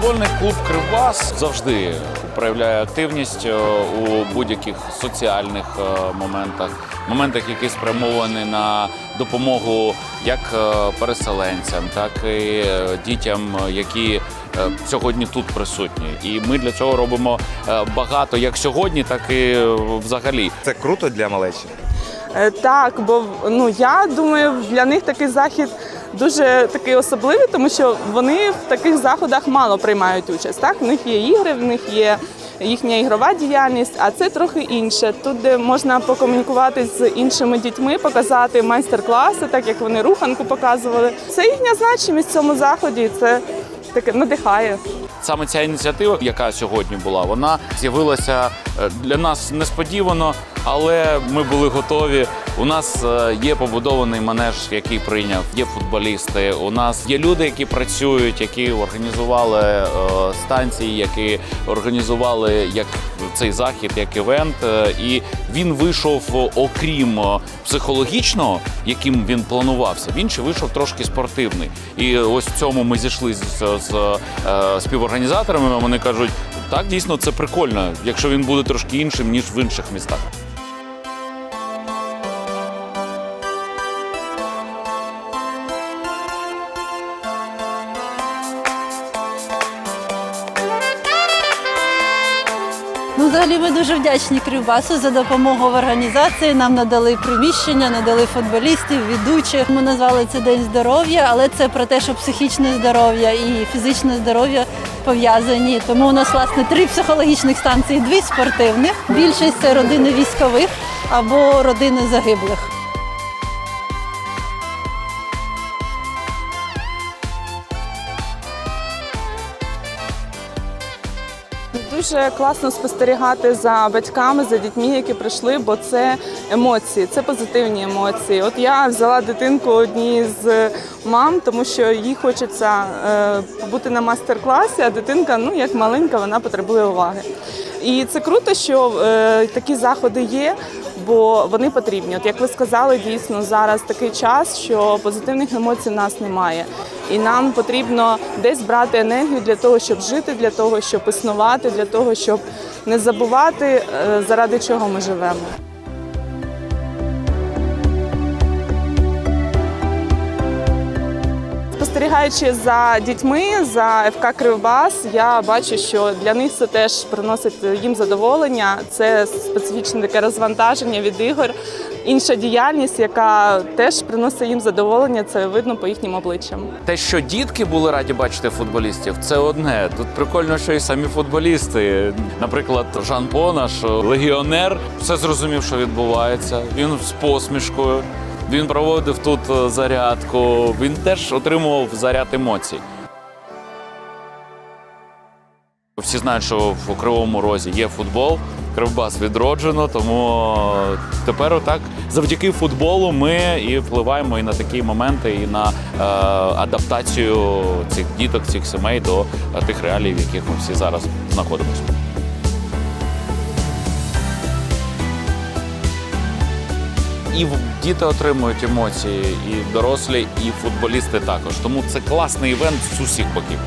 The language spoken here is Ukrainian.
Футбольний клуб Кривбас завжди проявляє активність е, у будь-яких соціальних е, моментах, моментах, які спрямовані на допомогу як е, переселенцям, так і дітям, які сьогодні тут присутні. І ми для цього робимо багато як сьогодні, так і взагалі. Це круто для малечі. Так, бо ну я думаю, для них такий захід дуже такий особливий, тому що вони в таких заходах мало приймають участь. Так, в них є ігри, в них є їхня ігрова діяльність, а це трохи інше. Тут де можна покомунікувати з іншими дітьми, показати майстер-класи, так як вони руханку показували. Це їхня значимість в цьому заході. Це таке надихає. Саме ця ініціатива, яка сьогодні була, вона з'явилася е, для нас несподівано, але ми були готові. У нас е, є побудований манеж, який прийняв, є футболісти. У нас є люди, які працюють, які організували е, станції, які організували як цей захід, як івент. Е, І він вийшов, окрім психологічного, яким він планувався, він ще вийшов трошки спортивний. І ось в цьому ми зійшли з, з, е, співорганізаторами. Вони кажуть, так дійсно це прикольно, якщо він буде трошки іншим ніж в інших містах. Ну, взагалі, ми дуже вдячні Кривбасу за допомогу в організації. Нам надали приміщення, надали футболістів, ведучих. Ми назвали це День здоров'я, але це про те, що психічне здоров'я і фізичне здоров'я пов'язані. Тому у нас власне три психологічних станції, дві спортивних. Більшість це родини військових або родини загиблих. Дуже класно спостерігати за батьками, за дітьми, які прийшли, бо це емоції, це позитивні емоції. От я взяла дитинку одній з мам, тому що їй хочеться бути на майстер-класі, а дитинка, ну як маленька, вона потребує уваги. І це круто, що е, такі заходи є, бо вони потрібні. От як ви сказали, дійсно зараз такий час, що позитивних емоцій в нас немає. І нам потрібно десь брати енергію для того, щоб жити, для того, щоб існувати, для того, щоб не забувати, е, заради чого ми живемо. Спостерігаючи за дітьми, за ФК Кривбас, я бачу, що для них це теж приносить їм задоволення. Це специфічне таке розвантаження від ігор. Інша діяльність, яка теж приносить їм задоволення, це видно по їхнім обличчям. Те, що дітки були раді бачити футболістів, це одне. Тут прикольно, що і самі футболісти. Наприклад, Жан По, наш легіонер, все зрозумів, що відбувається. Він з посмішкою. Він проводив тут е, зарядку. Він теж отримував заряд емоцій. Всі знають, що в Кривому Розі є футбол, Кривбас відроджено, тому тепер отак завдяки футболу ми і впливаємо і на такі моменти, і на е, адаптацію цих діток, цих сімей до е, тих реалій, в яких ми всі зараз знаходимося. І діти отримують емоції, і дорослі, і футболісти також. Тому це класний івент з усіх боків.